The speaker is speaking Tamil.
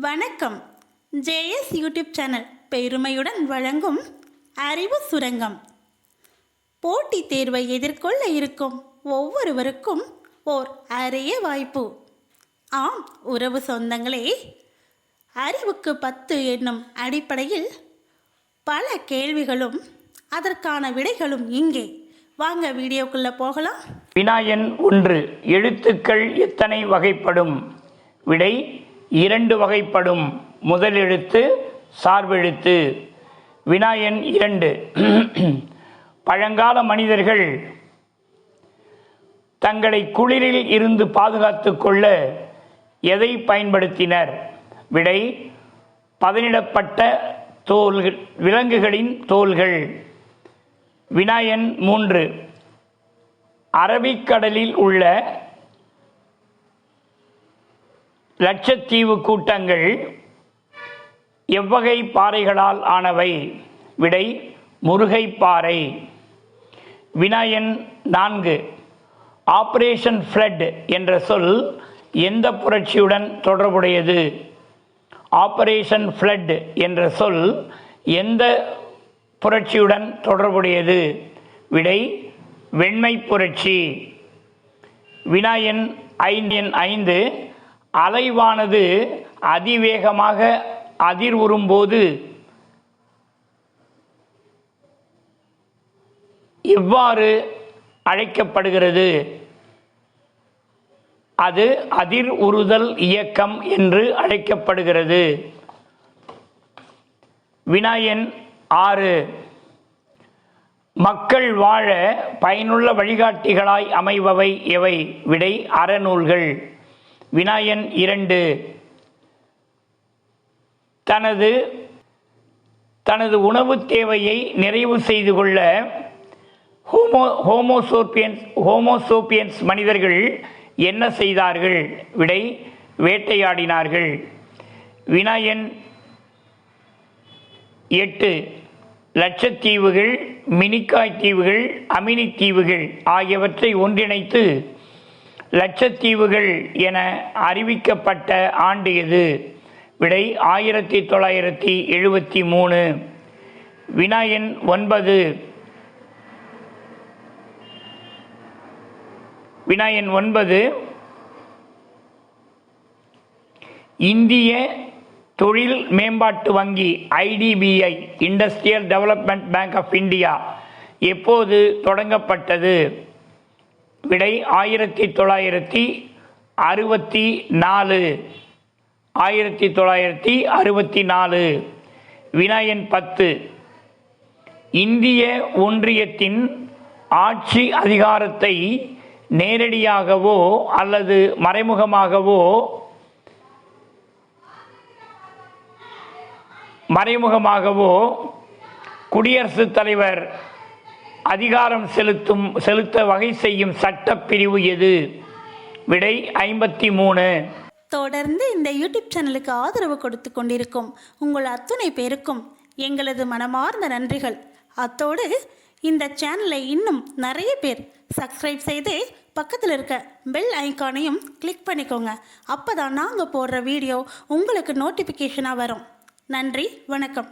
வணக்கம். ஜேஎஸ் யூடியூப் சேனல் பெருமையுடன் வழங்கும் அறிவு சுரங்கம். போட்டித் தேர்வை எதிர்கொள்ள இருக்கும் ஒவ்வொருவருக்கும் ஓர் அரிய வாய்ப்பு. ஆம் உறவு சொந்தங்களே அறிவுக்கு பத்து என்னும் அடிப்படையில் பல கேள்விகளும் அதற்கான விடைகளும் இங்கே. வாங்க வீடியோக்குள்ளே போகலாம். வினாயன் ஒன்று எழுத்துக்கள் எத்தனை வகைப்படும்? விடை இரண்டு வகைப்படும் முதல் எழுத்து சார்பெழுத்து வினாயன் இரண்டு. பழங்கால மனிதர்கள் தங்களை குளிரில் இருந்து பாதுகாத்து கொள்ள எதை பயன்படுத்தினர்? விடை பதனிடப்பட்ட தோல்கள் விலங்குகளின் தோல்கள் வினாயன் மூன்று. அரபிக்கடலில் உள்ள லட்சத்தீவு கூட்டங்கள் எவ்வகை பாறைகளால் ஆனவை? விடை முருகை பாறை. வினாயன் நான்கு. ஆபரேஷன் ஃப்ளட் என்ற சொல் எந்த புரட்சியுடன் தொடர்புடையது? ஆபரேஷன் ஃப்ளட் என்ற சொல் எந்த புரட்சியுடன் தொடர்புடையது? விடை வெண்மை புரட்சி. வினாயன் ஐந்தின் ஐந்து. அலைவானது அதிவேகமாக அதிர்வுறும்போது இவ்வாறு அழைக்கப்படுகிறது? அது அதிர் உறுதல் இயக்கம் என்று அழைக்கப்படுகிறது. வினாயன் ஆறு. மக்கள் வாழ பயனுள்ள வழிகாட்டிகளாய் அமைபவை எவை விடை அறநூல்கள். வினாயன் இரண்டு. தனது தனது உணவு தேவையை நிறைவு செய்து கொள்ள ஹோமோ ஹோமோசோப்பியன்ஸ் ஹோமோசோப்பியன்ஸ் மனிதர்கள் என்ன செய்தார்கள்? விடை வேட்டையாடினார்கள். வினாயன் எட்டு. லட்சத்தீவுகள் மினிக்காய் தீவுகள் அமினி தீவுகள் ஆகியவற்றை ஒன்றிணைத்து லட்சத்தீவுகள் என அறிவிக்கப்பட்ட ஆண்டு எது? விடை ஆயிரத்தி தொள்ளாயிரத்தி எழுபத்தி மூணு. வினாயன் ஒன்பது. வினாயன் ஒன்பது. இந்திய தொழில் மேம்பாட்டு வங்கி IDBI industrial development bank of India எப்போது தொடங்கப்பட்டது? விடை ஆயிரத்தி தொள்ளாயிரத்தி அறுபத்தி நாலு. ஆயிரத்தி தொள்ளாயிரத்தி அறுபத்தி நாலு. வினாயன் பத்து. இந்திய ஒன்றியத்தின் ஆட்சி அதிகாரத்தை நேரடியாகவோ அல்லது மறைமுகமாகவோ மறைமுகமாகவோ குடியரசுத் தலைவர் அதிகாரம் செலுத்தும் செலுத்த வகை செய்யும் சட்டப்பிரிவு எது? விடை ஐம்பத்தி மூணு தொடர்ந்து இந்த யூடியூப் சேனலுக்கு ஆதரவு கொடுத்து கொண்டிருக்கும் உங்கள் அத்துணை பேருக்கும் எங்களது மனமார்ந்த நன்றிகள். அத்தோடு இந்த சேனலை இன்னும் நிறைய பேர் சப்ஸ்கிரைப் செய்து பக்கத்தில் இருக்க பெல் ஐக்கானையும் கிளிக் பண்ணிக்கோங்க. அப்போ தான் நாங்கள் போடுற வீடியோ உங்களுக்கு நோட்டிஃபிகேஷனாக வரும். நன்றி வணக்கம்.